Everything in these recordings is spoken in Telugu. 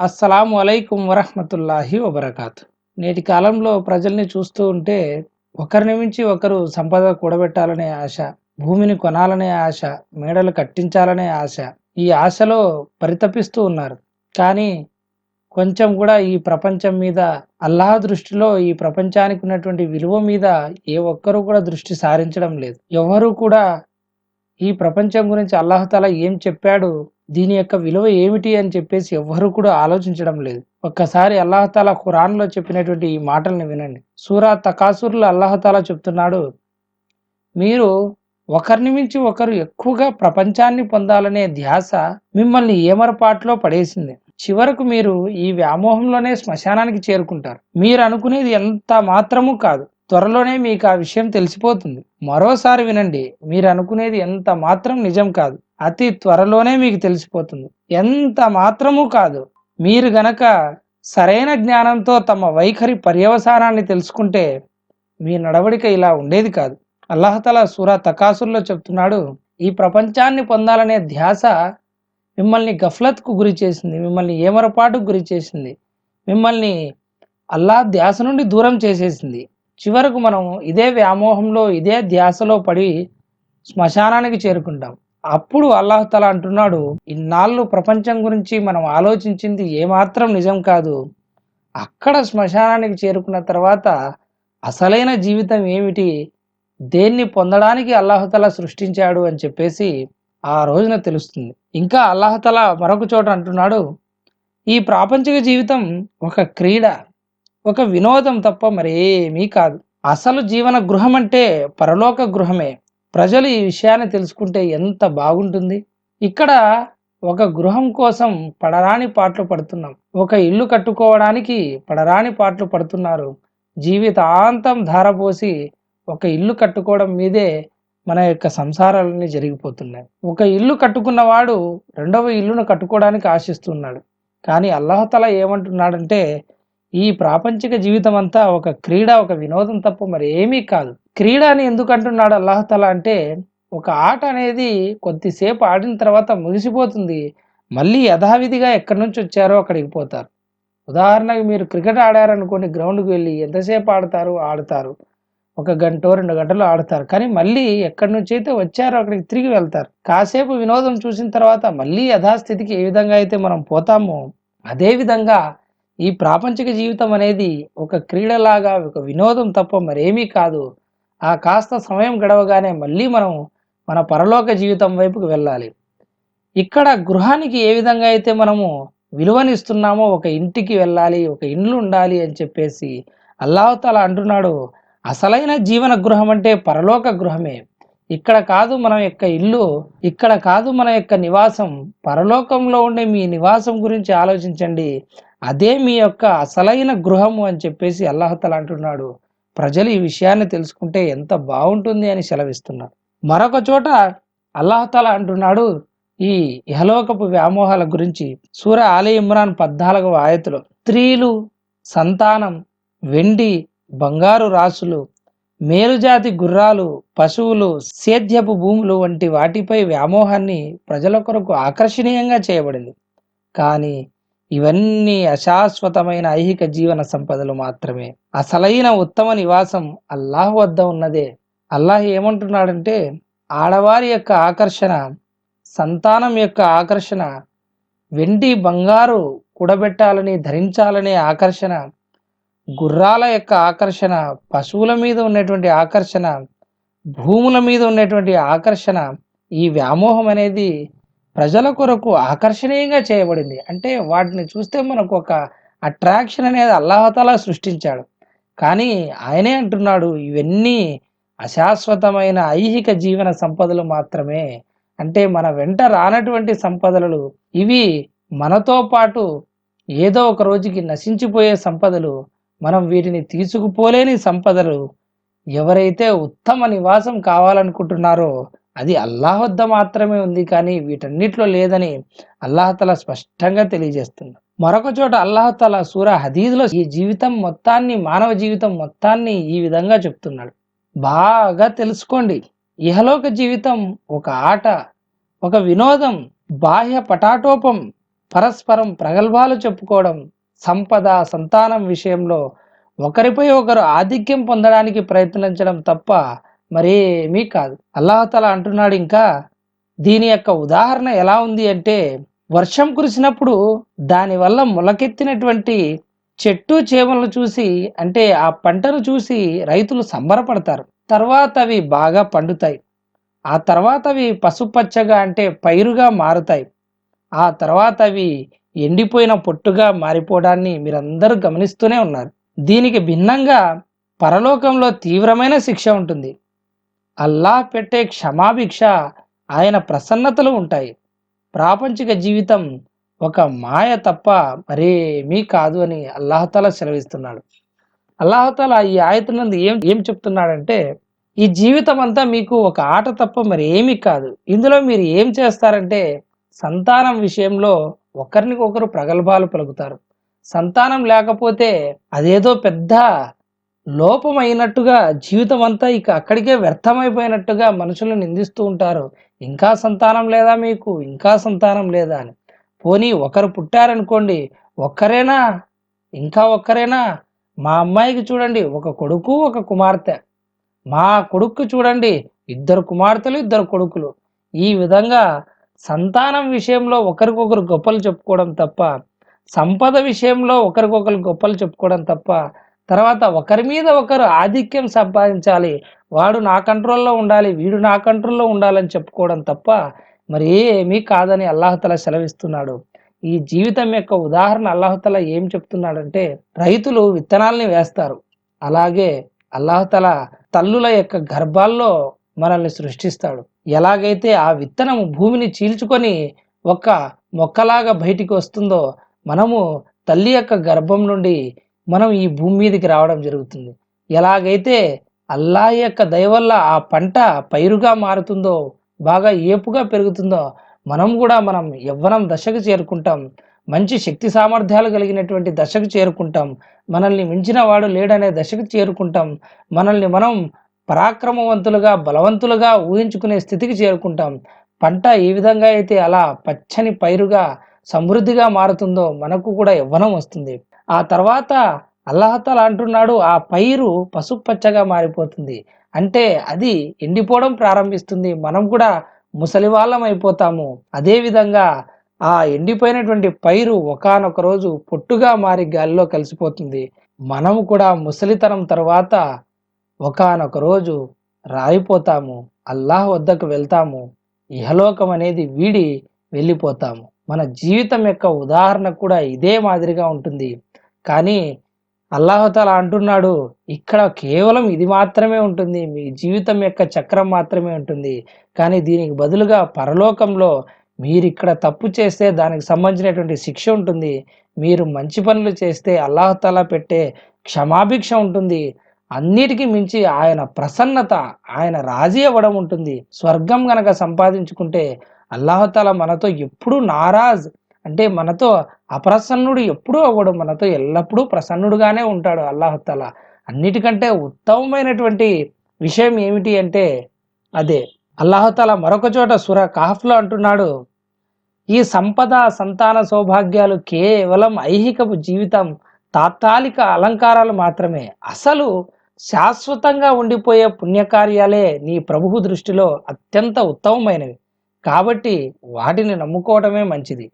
అస్సలాము అలైకుం వరహమతుల్లాహి వబర్కాత్. నేటి కాలంలో ప్రజల్ని చూస్తూ ఉంటే ఒకరిని మించి ఒకరు సంపద కూడబెట్టాలనే ఆశ భూమిని కొనాలనే ఆశ మేడలు కట్టించాలనే ఆశ ఈ ఆశలో పరితపిస్తూ ఉన్నారు. కానీ కొంచెం కూడా ఈ ప్రపంచం మీద అల్లాహ్ దృష్టిలో ఈ ప్రపంచానికి ఉన్నటువంటి విలువ మీద ఏ ఒక్కరూ కూడా దృష్టి సారించడం లేదు. ఎవరు కూడా ఈ ప్రపంచం గురించి అల్లాహతాల ఏం చెప్పాడు? దీని యొక్క విలువ ఏమిటి అని చెప్పేసి ఎవ్వరూ కూడా ఆలోచించడం లేదు. ఒక్కసారి అల్లాహతాల ఖురాన్లో చెప్పినటువంటి ఈ మాటల్ని వినండి. సూరా తకాసుర్లో అల్లాహతాల చెప్తున్నాడు మీరు ఒకరిని మించి ఒకరు ఎక్కువగా ప్రపంచాన్ని పొందాలనే ధ్యాస మిమ్మల్ని ఏమరపాట్లో పడేసింది. చివరకు మీరు ఈ వ్యామోహంలోనే శ్మశానానికి చేరుకుంటారు. మీరు అనుకునేది ఎంత మాత్రము కాదు. త్వరలోనే మీకు ఆ విషయం తెలిసిపోతుంది. మరోసారి వినండి మీరు అనుకునేది ఎంత మాత్రం నిజం కాదు. అతి త్వరలోనే మీకు తెలిసిపోతుంది. ఎంత మాత్రము కాదు. మీరు గనక సరైన జ్ఞానంతో తమ వైఖరి పర్యవసానాన్ని తెలుసుకుంటే మీ నడవడిక ఇలా ఉండేది కాదు. అల్లహతల సూరా తకాసుల్లో చెప్తున్నాడు ఈ ప్రపంచాన్ని పొందాలనే ధ్యాస మిమ్మల్ని గఫ్లత్కు గురి చేసింది మిమ్మల్ని ఏమరపాటుకు గురి చేసింది మిమ్మల్ని అల్లా ధ్యాస నుండి దూరం చేసేసింది. చివరకు మనం ఇదే వ్యామోహంలో ఇదే ధ్యాసలో పడి శ్మశానానికి చేరుకుంటాం. అప్పుడు అల్లాహతల అంటున్నాడు ఇన్నాళ్ళు ప్రపంచం గురించి మనం ఆలోచించింది ఏమాత్రం నిజం కాదు. అక్కడ శ్మశానానికి చేరుకున్న తర్వాత అసలైన జీవితం ఏమిటి? దేన్ని పొందడానికి అల్లాహతల సృష్టించాడు అని చెప్పేసి ఆ రోజున తెలుస్తుంది. ఇంకా అల్లాహతల మరొక చోట అంటున్నాడు ఈ ప్రాపంచిక జీవితం ఒక క్రీడ. ఒక వినోదం తప్ప మరేమీ కాదు. అసలు జీవన గృహం అంటే పరలోక గృహమే. ప్రజలు ఈ విషయాన్ని తెలుసుకుంటే ఎంత బాగుంటుంది. ఇక్కడ ఒక గృహం కోసం పడరాని పాటలు పడుతున్నాం. ఒక ఇల్లు కట్టుకోవడానికి పడరాని పాటలు పడుతున్నారు. జీవితాంతం ధారపోసి ఒక ఇల్లు కట్టుకోవడం మీదే మన యొక్క సంసారాలన్నీ జరిగిపోతున్నాయి. ఒక ఇల్లు కట్టుకున్నవాడు రెండవ ఇల్లును కట్టుకోవడానికి ఆశిస్తున్నాడు. కానీ అల్లహతల ఏమంటున్నాడంటే ఈ ప్రాపంచిక జీవితం అంతా ఒక క్రీడ ఒక వినోదం తప్ప మరి ఏమీ కాదు. క్రీడ అని ఎందుకు అంటున్నాడు అల్లాహతల అంటే ఒక ఆట అనేది కొద్దిసేపు ఆడిన తర్వాత ముగిసిపోతుంది. మళ్ళీ యథావిధిగా ఎక్కడి నుంచి వచ్చారో అక్కడికి పోతారు. ఉదాహరణకు మీరు క్రికెట్ ఆడారనుకోండి గ్రౌండ్కి వెళ్ళి ఎంతసేపు ఆడతారు? ఆడతారు. ఒక గంట రెండు గంటలు ఆడతారు. కానీ మళ్ళీ ఎక్కడి నుంచి అయితే వచ్చారో అక్కడికి తిరిగి వెళ్తారు. కాసేపు వినోదం చూసిన తర్వాత మళ్ళీ యథాస్థితికి ఏ విధంగా అయితే మనం పోతామో అదేవిధంగా ఈ ప్రాపంచిక జీవితం అనేది ఒక క్రీడలాగా ఒక వినోదం తప్ప మరేమీ కాదు. ఆ కాస్త సమయం గడవగానే మళ్ళీ మనం మన పరలోక జీవితం వైపుకు వెళ్ళాలి. ఇక్కడ గృహానికి ఏ విధంగా అయితే మనము విలువనిస్తున్నామో ఒక ఇంటికి వెళ్ళాలి ఒక ఇండ్లు ఉండాలి అని చెప్పేసి అల్లాహతాల అంటున్నాడు అసలైన జీవన గృహం అంటే పరలోక గృహమే. ఇక్కడ కాదు మన యొక్క ఇల్లు ఇక్కడ కాదు మన యొక్క నివాసం. పరలోకంలో ఉండే మీ నివాసం గురించి ఆలోచించండి. అదే మీ యొక్క అసలైన గృహము అని చెప్పేసి అల్లాహతల అంటున్నాడు. ప్రజలు ఈ విషయాన్ని తెలుసుకుంటే ఎంత బాగుంటుంది అని సెలవిస్తున్నారు. మరొక చోట అల్లహతల అంటున్నాడు ఈ ఇహలోకపు వ్యామోహాల గురించి. సూర ఆలయ ఇమ్రాన్ పద్నాలుగవ ఆయతులో స్త్రీలు సంతానం వెండి బంగారు రాసులు మేలుజాతి గుర్రాలు పశువులు సేద్యపు భూములు వంటి వాటిపై వ్యామోహాన్ని ప్రజల కొరకు ఆకర్షణీయంగా చేయబడింది. కానీ ఇవన్నీ అశాశ్వతమైన ఐహిక జీవన సంపదలు మాత్రమే. అసలైన ఉత్తమ నివాసం అల్లాహ్ వద్ద ఉన్నదే. అల్లాహ్ ఏమంటున్నాడంటే ఆడవారి యొక్క ఆకర్షణ సంతానం యొక్క ఆకర్షణ వెండి బంగారు కూడబెట్టాలని ధరించాలనే ఆకర్షణ గుర్రాల యొక్క ఆకర్షణ పశువుల మీద ఉన్నటువంటి ఆకర్షణ భూముల మీద ఉన్నటువంటి ఆకర్షణ ఈ వ్యామోహం అనేది ప్రజల కొరకు ఆకర్షణీయంగా చేయబడింది. అంటే వాటిని చూస్తే మనకు ఒక అట్రాక్షన్ అనేది అల్లాహతలా సృష్టించాడు. కానీ ఆయనే అంటున్నాడు ఇవన్నీ అశాశ్వతమైన ఐహిక జీవన సంపదలు మాత్రమే. అంటే మన వెంట రానటువంటి సంపదలు ఇవి మనతో పాటు ఏదో ఒక రోజుకి నశించిపోయే సంపదలు మనం వీటిని తీసుకుపోలేని సంపదలు. ఎవరైతే ఉత్తమ నివాసం కావాలనుకుంటున్నారో అది అల్లాహ్ వద్ద మాత్రమే ఉంది కానీ వీటన్నిటిలో లేదని అల్లాహతల స్పష్టంగా తెలియజేస్తుంది మరొక చోట అల్లాహతల సూర హదీద్లో ఈ జీవితం మొత్తాన్ని మానవ జీవితం మొత్తాన్ని ఈ విధంగా చెప్తున్నాడు. బాగా తెలుసుకోండి. ఇహలోక జీవితం ఒక ఆట ఒక వినోదం బాహ్య పటాటోపం పరస్పరం ప్రగల్భాలు చెప్పుకోవడం సంపద సంతానం విషయంలో ఒకరిపై ఒకరు ఆధిక్యం పొందడానికి ప్రయత్నించడం తప్ప మరేమీ కాదు. అల్లాహతల అంటున్నాడు ఇంకా దీని యొక్క ఉదాహరణ ఎలా ఉంది అంటే వర్షం కురిసినప్పుడు దానివల్ల మొలకెత్తినటువంటి చెట్టు చేమలను చూసి అంటే ఆ పంటను చూసి రైతులు సంబరపడతారు. తర్వాత అవి బాగా పండుతాయి. ఆ తర్వాత అవి పసుపచ్చగా అంటే పైరుగా మారుతాయి. ఆ తర్వాత అవి ఎండిపోయిన పొట్టుగా మారిపోవడాన్ని మీరందరూ గమనిస్తూనే ఉన్నారు. దీనికి భిన్నంగా పరలోకంలో తీవ్రమైన శిక్ష ఉంటుంది. అల్లాహ్ పెట్టే క్షమాభిక్ష ఆయన ప్రసన్నతలు ఉంటాయి. ప్రాపంచిక జీవితం ఒక మాయ తప్ప మరేమీ కాదు అని అల్లాహతాల సెలవిస్తున్నాడు. అల్లాహతాల ఈ ఆయతనందు ఏం ఏం చెప్తున్నాడంటే ఈ జీవితం అంతా మీకు ఒక ఆట తప్ప మరి ఏమీ కాదు. ఇందులో మీరు ఏం చేస్తారంటే సంతానం విషయంలో ఒకరినికొకరు ప్రగల్భాలు పలుకుతారు. సంతానం లేకపోతే అదేదో పెద్ద లోపమైనట్టుగా జీవితం అంతా ఇక అక్కడికే వ్యర్థమైపోయినట్టుగా మనుషులు నిందిస్తూ ఉంటారు. ఇంకా సంతానం లేదా మీకు? ఇంకా సంతానం లేదా అని. పోనీ ఒకరు పుట్టారనుకోండి ఒక్కరేనా? ఇంకా ఒక్కరేనా? మా అమ్మాయికి చూడండి ఒక కొడుకు ఒక కుమార్తె. మా కొడుకు చూడండి ఇద్దరు కుమార్తెలు ఇద్దరు కొడుకులు. ఈ విధంగా సంతానం విషయంలో ఒకరికొకరు గొప్పలు చెప్పుకోవడం తప్ప సంపద విషయంలో ఒకరికొకరు గొప్పలు చెప్పుకోవడం తప్ప తర్వాత ఒకరి మీద ఒకరు ఆధిక్యం సంపాదించాలి. వాడు నా కంట్రోల్లో ఉండాలి వీడు నా కంట్రోల్లో ఉండాలని చెప్పుకోవడం తప్ప మరి ఏమీ కాదని అల్లాహతల సెలవిస్తున్నాడు. ఈ జీవితం యొక్క ఉదాహరణ అల్లాహతల ఏం చెప్తున్నాడంటే రైతులు విత్తనాల్ని వేస్తారు. అలాగే అల్లాహతల తల్లుల యొక్క గర్భాల్లో మనల్ని సృష్టిస్తాడు. ఎలాగైతే ఆ విత్తనం భూమిని చీల్చుకొని ఒక మొక్కలాగా బయటికి వస్తుందో మనము తల్లి యొక్క గర్భం నుండి మనం ఈ భూమి మీదకి రావడం జరుగుతుంది. ఎలాగైతే అల్లా యొక్క దయ వల్ల ఆ పంట పైరుగా మారుతుందో బాగా ఏపుగా పెరుగుతుందో మనం కూడా మనం యవ్వనం దశకు చేరుకుంటాం. మంచి శక్తి సామర్థ్యాలు కలిగినటువంటి దశకు చేరుకుంటాం. మనల్ని మించిన వాడు లేడనే దశకు చేరుకుంటాం. మనల్ని మనం పరాక్రమవంతులుగా బలవంతులుగా ఊహించుకునే స్థితికి చేరుకుంటాం. పంట ఏ విధంగా అయితే అలా పచ్చని పైరుగా సమృద్ధిగా మారుతుందో మనకు కూడా యవ్వనం వస్తుంది. ఆ తర్వాత అల్లహతల అంటున్నాడు ఆ పైరు పసుపచ్చగా మారిపోతుంది. అంటే అది ఎండిపోవడం ప్రారంభిస్తుంది. మనం కూడా ముసలి వాళ్ళం అయిపోతాము. అదేవిధంగా ఆ ఎండిపోయినటువంటి పైరు ఒకనొక రోజు పొట్టుగా మారి గాలిలో కలిసిపోతుంది. మనము కూడా ముసలితనం తర్వాత ఒకనొక రోజు రాయిపోతాము. అల్లాహ్ వద్దకు వెళ్తాము. ఇహలోకం అనేది వీడి వెళ్ళిపోతాము. మన జీవితం యొక్క ఉదాహరణ కూడా ఇదే మాదిరిగా ఉంటుంది. కానీ అల్లాహతల అంటున్నాడు ఇక్కడ కేవలం ఇది మాత్రమే ఉంటుంది. మీ జీవితం యొక్క చక్రం మాత్రమే ఉంటుంది. కానీ దీనికి బదులుగా పరలోకంలో మీరు ఇక్కడ తప్పు చేస్తే దానికి సంబంధించినటువంటి శిక్ష ఉంటుంది. మీరు మంచి పనులు చేస్తే అల్లాహతల పెట్టే క్షమాభిక్ష ఉంటుంది. అన్నిటికీ మించి ఆయన ప్రసన్నత ఆయన రాజీ అవ్వడం ఉంటుంది. స్వర్గం గనక సంపాదించుకుంటే అల్లాహతాల మనతో ఎప్పుడూ నారాజ్. అంటే మనతో అప్రసన్నుడు ఎప్పుడూ అవ్వడు. మనతో ఎల్లప్పుడూ ప్రసన్నుడుగానే ఉంటాడు అల్లాహతాల అన్నిటికంటే ఉత్తమమైనటువంటి విషయం ఏమిటి అంటే అదే. అల్లాహతాల మరొక చోట సుర కాఫ్లో అంటున్నాడు ఈ సంపద సంతాన సౌభాగ్యాలు కేవలం ఐహికపు జీవితం తాత్కాలిక అలంకారాలు మాత్రమే. అసలు శాశ్వతంగా ఉండిపోయే పుణ్యకార్యాలే నీ ప్రభువు దృష్టిలో అత్యంత ఉత్తమమైనవి. కాబట్టి వాటిని నమ్ముకోవటమే మంచిది.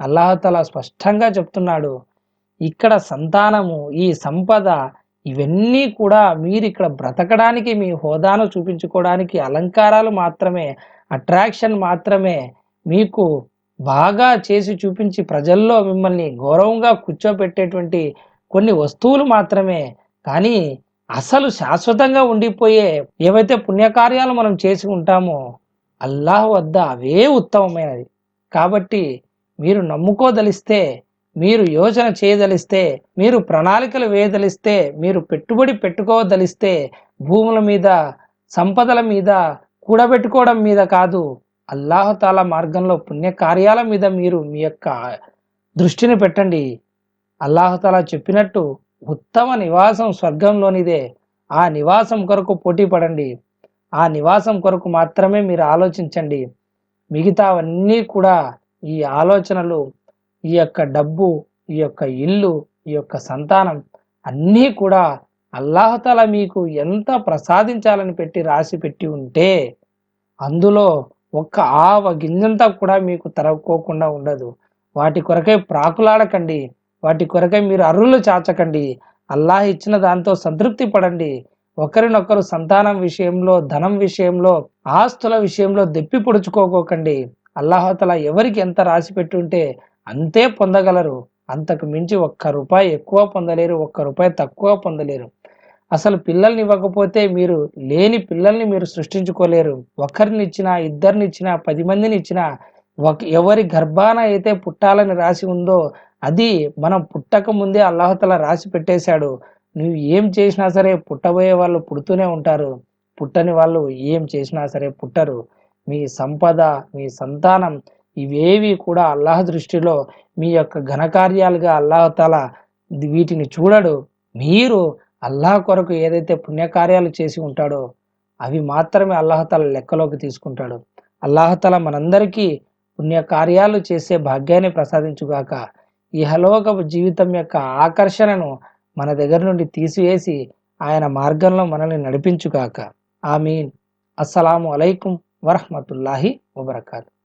అల్లాహతల స్పష్టంగా చెప్తున్నాడు ఇక్కడ సంతానము ఈ సంపద ఇవన్నీ కూడా మీరు ఇక్కడ బ్రతకడానికి మీ హోదాను చూపించుకోవడానికి అలంకారాలు మాత్రమే అట్రాక్షన్ మాత్రమే మీకు బాగా చేసి చూపించి ప్రజల్లో మిమ్మల్ని గౌరవంగా కూర్చోబెట్టేటువంటి కొన్ని వస్తువులు మాత్రమే. కానీ అసలు శాశ్వతంగా ఉండిపోయే ఏవైతే పుణ్యకార్యాలు మనం చేసి ఉంటామో అల్లాహ్ వద్ద అవే ఉత్తమమైనది. కాబట్టి మీరు నమ్ముకోదలిస్తే మీరు యోచన చేయదలిస్తే మీరు ప్రణాళికలు వేయదలిస్తే మీరు పెట్టుబడి పెట్టుకోదలిస్తే భూముల మీద సంపదల మీద కూడబెట్టుకోవడం మీద కాదు అల్లాహతాల మార్గంలో పుణ్యకార్యాల మీద మీరు మీ యొక్క దృష్టిని పెట్టండి. అల్లాహతాల చెప్పినట్టు ఉత్తమ నివాసం స్వర్గంలోనిదే. ఆ నివాసం కొరకు పోటీ పడండి. ఆ నివాసం కొరకు మాత్రమే మీరు ఆలోచించండి. మిగతావన్నీ కూడా ఈ ఆలోచనలు ఈ యొక్క డబ్బు ఈ యొక్క ఇల్లు ఈ యొక్క సంతానం అన్నీ కూడా అల్లాహతల మీకు ఎంత ప్రసాదించాలని పెట్టి రాసి పెట్టి ఉంటే అందులో ఒక్క ఆవ గింజంతా కూడా మీకు తరక్కోకుండా ఉండదు. వాటి కొరకై ప్రాకులాడకండి. వాటి కొరకై మీరు అర్రులు చాచకండి. అల్లాహ్ ఇచ్చిన దాంతో సంతృప్తి పడండి. ఒకరినొకరు సంతానం విషయంలో ధనం విషయంలో ఆస్తుల విషయంలో దెప్పి పొడుచుకోకోకండి. అల్లాహతల ఎవరికి ఎంత రాసి పెట్టుంటే అంతే పొందగలరు. అంతకు మించి ఒక్క రూపాయి ఎక్కువ పొందలేరు ఒక్క రూపాయి తక్కువ పొందలేరు. అసలు పిల్లల్ని ఇవ్వకపోతే మీరు లేని పిల్లల్ని మీరు సృష్టించుకోలేరు. ఒకరిని ఇచ్చినా ఇద్దరిని ఇచ్చినా పది మందిని ఇచ్చినా ఒక ఎవరి గర్భాన అయితే పుట్టాలని రాసి ఉందో అది మనం పుట్టక ముందే అల్లాహతల రాసి పెట్టేశాడు. నువ్వు ఏం చేసినా సరే పుట్టబోయే వాళ్ళు పుడుతూనే ఉంటారు. పుట్టని వాళ్ళు ఏం చేసినా సరే పుట్టరు. మీ సంపద మీ సంతానం ఇవేవి కూడా అల్లాహ్ దృష్టిలో మీ యొక్క ఘనకార్యాలుగా అల్లాహతల వీటిని చూడడు. మీరు అల్లాహ్ కొరకు ఏదైతే పుణ్యకార్యాలు చేసి ఉంటాడో అవి మాత్రమే అల్లాహతల లెక్కలోకి తీసుకుంటాడు. అల్లాహతల మనందరికీ పుణ్యకార్యాలు చేసే భాగ్యాన్ని ప్రసాదించుగాక. ఇహలోక జీవితం యొక్క ఆకర్షణను మన దగ్గర నుండి తీసివేసి ఆయన మార్గంలో మనల్ని నడిపించుగాక. ఆమీన్. అస్సలాము అలైకుం వరహమతుల్లాహి వబర్కాతు.